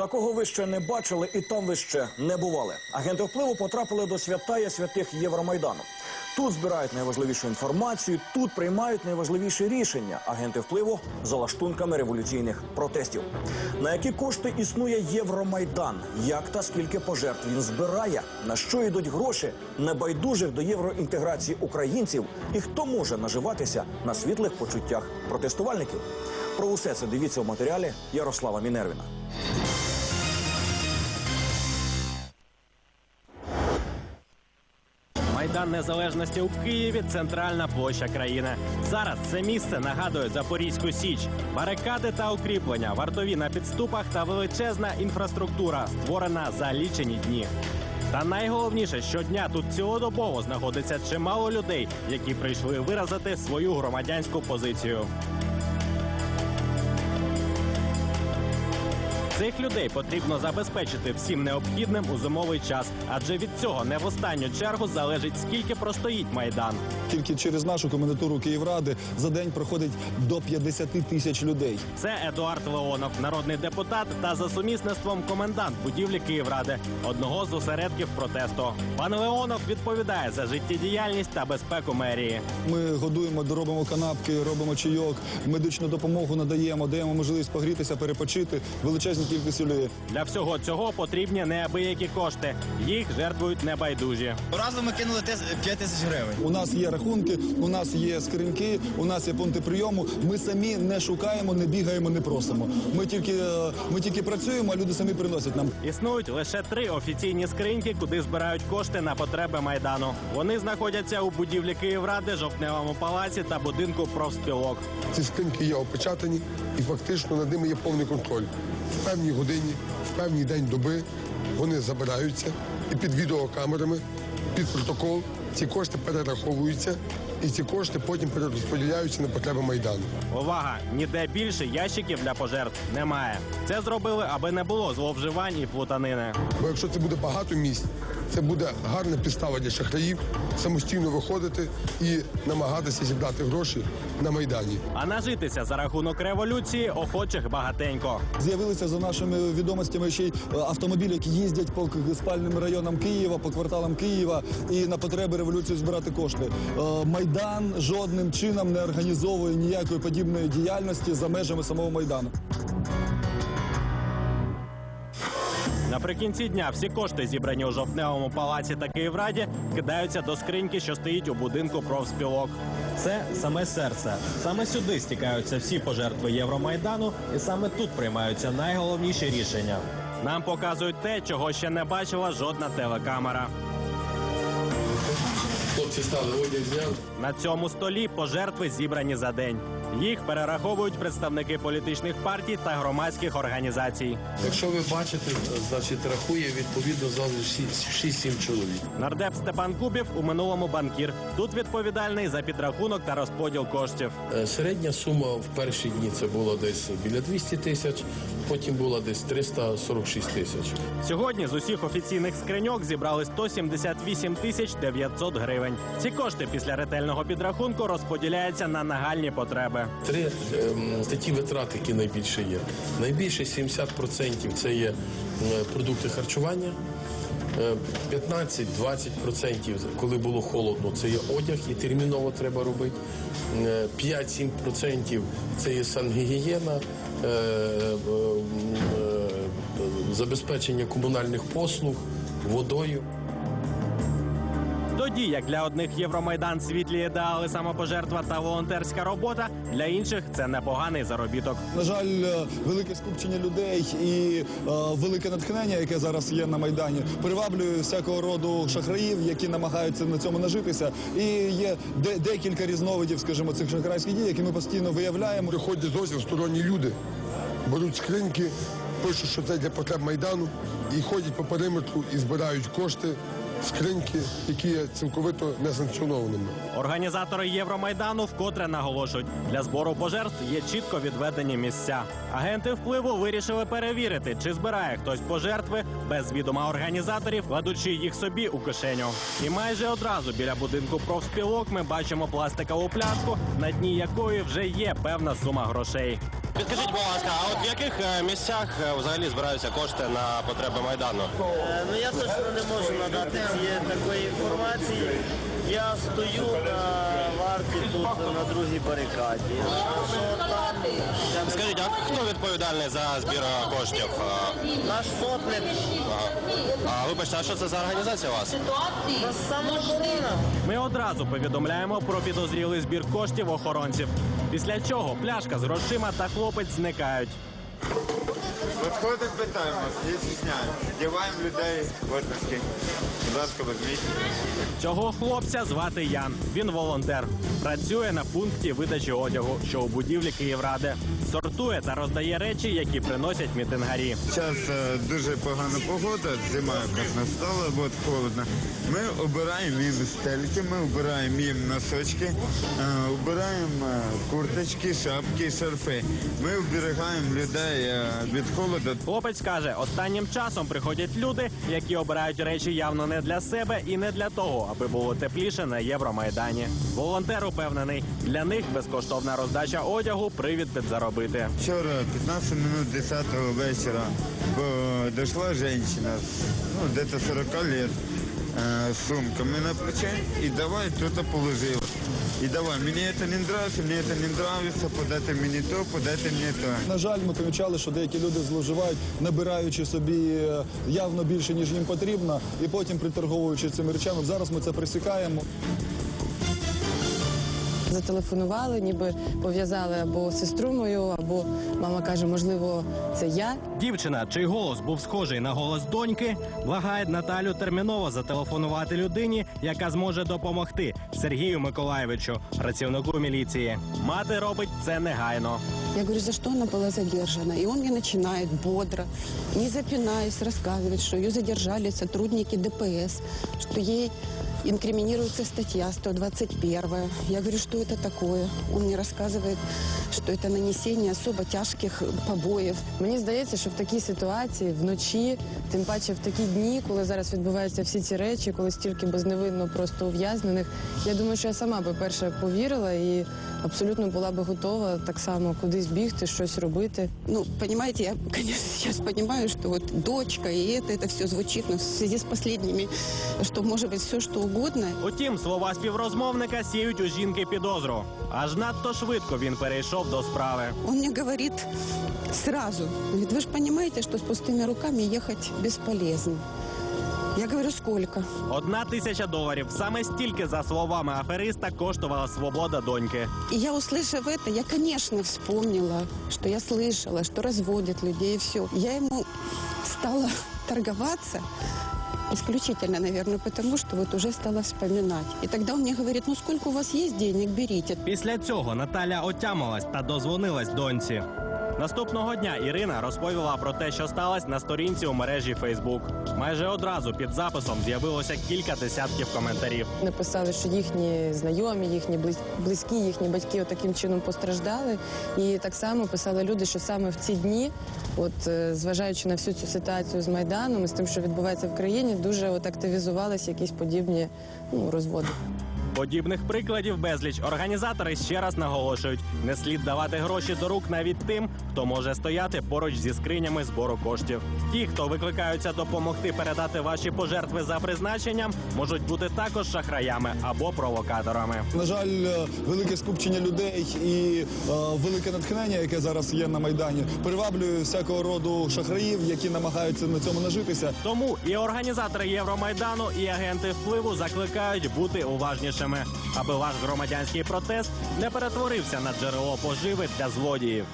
Такого ви ще не бачили, і там ви ще не бували. Агенти впливу потрапили до святая святих Євромайдану. Тут збирають найважливішу інформацію, тут приймають найважливіші рішення. Агенти впливу за лаштунками революційних протестів. На які кошти існує Євромайдан? Як та скільки пожертв він збирає? На що йдуть гроші небайдужих до євроінтеграції українців? І хто може наживатися на світлих почуттях протестувальників? Про усе це дивіться в матеріалі Ярослава Мінервіна. Майдан Незалежності у Києві центральна площа країни. Зараз це місце нагадує Запорізьку Січ. Барикади та укріплення, вартові на підступах та величезна інфраструктура, створена за лічені дні. Та найголовніше, щодня тут цілодобово знаходиться чимало людей, які прийшли виразити свою громадянську позицію. Цих людей потрібно забезпечити всім необхідним у зимовий час, адже від цього не в останню чергу залежить скільки простоїть майдан. Тільки через нашу комендатуру Київради за день проходить до 50 тисяч людей. Це Едуард Леонов, народний депутат та за сумісництвом комендант будівлі Київради, одного з осередків протесту. Пан Леонов відповідає за життєдіяльність та безпеку мерії. Ми годуємо, робимо канапки, робимо чайок, медичну допомогу надаємо, даємо можливість погрітися, перепочити. Величезні кількості людей. Для всього цього потрібні неабиякі кошти. Їх жертвують небайдужі. Разом ми кинули 5 тисяч гривень. У нас є рахунки, у нас є скриньки, у нас є пункти прийому. Ми самі не шукаємо, не бігаємо, не просимо. Ми тільки, е, ми тільки працюємо, а люди самі приносять нам. Існують лише три офіційні скриньки, куди збирають кошти на потреби майдану. Вони знаходяться у будівлі Київради, жовтневому палаці та будинку профспілок. Ці скриньки є опечатані і фактично над ними є повний контроль. В певній годині, в певний день доби вони забираються і під відеокамерами, під протокол ці кошти перераховуються, і ці кошти потім перерозподіляються на потреби Майдану. Увага! Ніде більше ящиків для пожертв немає. Це зробили, аби не було зловживань і плутанини. Бо якщо це буде багато місць, це буде гарна підстава для шахраїв самостійно виходити і намагатися зібрати гроші на Майдані. А нажитися за рахунок революції охочих багатенько. З'явилися за нашими відомостями ще й е, автомобілі, які їздять по спальним районам Києва, по кварталам Києва і на потреби революції збирати кошти. Е, Майдан жодним чином не організовує ніякої подібної діяльності за межами самого майдану. Наприкінці дня всі кошти, зібрані у жовтневому палаці та Київраді, кидаються до скриньки, що стоїть у будинку профспілок. Це саме серце. Саме сюди стікаються всі пожертви Євромайдану, і саме тут приймаються найголовніші рішення. Нам показують те, чого ще не бачила жодна телекамера. Хлопці стали одяг. На цьому столі пожертви зібрані за день. Їх перераховують представники політичних партій та громадських організацій. Якщо ви бачите, значить рахує відповідно завжди 6-7 чоловік. Нардеп Степан Кубів у минулому банкір. Тут відповідальний за підрахунок та розподіл коштів. Е, Середня сума в перші дні це було десь біля 200 тисяч, потім була десь 346 тисяч. Сьогодні з усіх офіційних скриньок зібрали 178 тисяч 900 гривень. Ці кошти після ретельного підрахунку розподіляються на нагальні потреби. Три ем, статті витрат, які найбільше є. Найбільше 70% це є е, продукти харчування. Е, 15-20%, коли було холодно, це є одяг і терміново треба робити. Е, 5-7% це є сангігієна, е, е, е, забезпечення комунальних послуг, водою. Тоді як для одних Євромайдан світлі ідеали, самопожертва та волонтерська робота, для інших це непоганий заробіток. На жаль, е, велике скупчення людей і е, велике натхнення, яке зараз є на майдані, приваблює всякого роду шахраїв, які намагаються на цьому нажитися. І є де- декілька різновидів, скажімо, цих шахрайських дій, які ми постійно виявляємо. Приходять зовсім сторонні люди, беруть скриньки, пишуть, що це для потреб Майдану, і ходять по периметру і збирають кошти, скриньки, які є цілковито несанкціонованими. Організатори Євромайдану вкотре наголошують, для збору пожертв є чітко відведені місця. Агенти впливу вирішили перевірити, чи збирає хтось пожертви без відома організаторів, кладучи їх собі у кишеню. І майже одразу біля будинку профспілок ми бачимо пластикову пляшку, на дні якої вже є певна сума грошей. Підкажіть, будь ласка, а от в яких е, місцях е, взагалі збираються кошти на потреби майдану? Е, Ну я точно не можу надати цієї такої інформації. Я стою на варті тут на другій барикаді. Що там Скажіть, а хто відповідальний за збір коштів? Наш сотник А вибачте, а що це за організація у вас? на самооборона. Ми одразу повідомляємо про підозрілий збір коштів охоронців. Після чого пляшка з грошима та хлопець зникають. Підходить, питаємо, не стісняємо. Діваємо людей в отпуски. Будь ласка, візьміть. Цього хлопця звати Ян. Він волонтер. Працює на пункті видачі одягу, що у будівлі Київради. Сортує та роздає речі, які приносять мітингарі. Зараз е, дуже погана погода, зима якось настала, от холодно. Ми обираємо їм стельки, ми обираємо їм носочки, е, обираємо е, курточки, шапки, шарфи. Ми оберігаємо людей від. Хлопець каже, останнім часом приходять люди, які обирають речі явно не для себе і не для того, аби було тепліше на Євромайдані. Волонтер упевнений, для них безкоштовна роздача одягу привід підзаробити. Вчора, 15 минут 10 вечора, дійшла женщина, ну, где-то 40 лет, э, с сумками на плече, и давай кто-то положил. И давай, мне это не нравится, мне это не нравится, подайте мені то, подайте мені то. На жаль, ми помічали, що деякі люди зловживають, набираючи собі е, явно більше, ніж їм потрібно, і потім приторговуючи цими речами. Зараз ми це пресікаємо. Зателефонували, ніби пов'язали або сестру мою, або мама каже, можливо, це я. Дівчина, чий голос був схожий на голос доньки, благає Наталю терміново зателефонувати людині, яка зможе допомогти Сергію Миколаєвичу, працівнику міліції. Мати робить це негайно. Я говорю, за что она была задержана? И он мне начинает бодро, не запинаясь, рассказывать, что ее задержали сотрудники ДПС, что ей инкриминируется статья 121. Я говорю, что это такое? Он мне рассказывает, что это нанесение особо тяжких побоев. Мені здається, що в такій ситуації вночі, тим паче в такі дні, коли зараз відбуваються всі ці речі, коли стільки безневинно просто ув'язнених, я думаю, що я сама би перша повірила і абсолютно була би готова так само кудись бігти, щось робити. Ну, понимаете, я, конечно, сейчас понимаю, что вот дочка и это, это все звучит, но в связи с последними, что может быть все что угодно, Утім, слова співрозмовника сіють у жінки підозру. Аж надто швидко він перейшов до справи. Он мне говорит сразу, говорит, вы же понимаете, что с пустыми руками ехать бесполезно. Я говорю, сколько? Одна тисяча доларів. Саме стільки, за словами афериста, коштувала свобода доньки. И я, услышав это, я, конечно, вспомнила, что я слышала, что разводят людей и все. Я ему стала торговаться исключительно, наверное, потому что вот уже стала вспоминать. И тогда он мне говорит, ну сколько у вас есть денег, берите. Після цього Наталя отямилась та дозвонилась доньці. Наступного дня Ірина розповіла про те, що сталося на сторінці у мережі Фейсбук. Майже одразу під записом з'явилося кілька десятків коментарів. Написали, що їхні знайомі, їхні близькі, їхні батьки таким чином постраждали. І так само писали люди, що саме в ці дні, от е, зважаючи на всю цю ситуацію з майданом і з тим, що відбувається в країні, дуже от активізувалися якісь подібні ну, розводи. Подібних прикладів безліч. Організатори ще раз наголошують: не слід давати гроші до рук навіть тим, хто може стояти поруч зі скринями збору коштів. Ті, хто викликаються допомогти передати ваші пожертви за призначенням, можуть бути також шахраями або провокаторами. На жаль, е, велике скупчення людей і е, велике натхнення, яке зараз є на майдані, приваблює всякого роду шахраїв, які намагаються на цьому нажитися. Тому і організатори Євромайдану, і агенти впливу закликають бути уважнішими, аби ваш громадянський протест не перетворився на джерело поживи для злодіїв.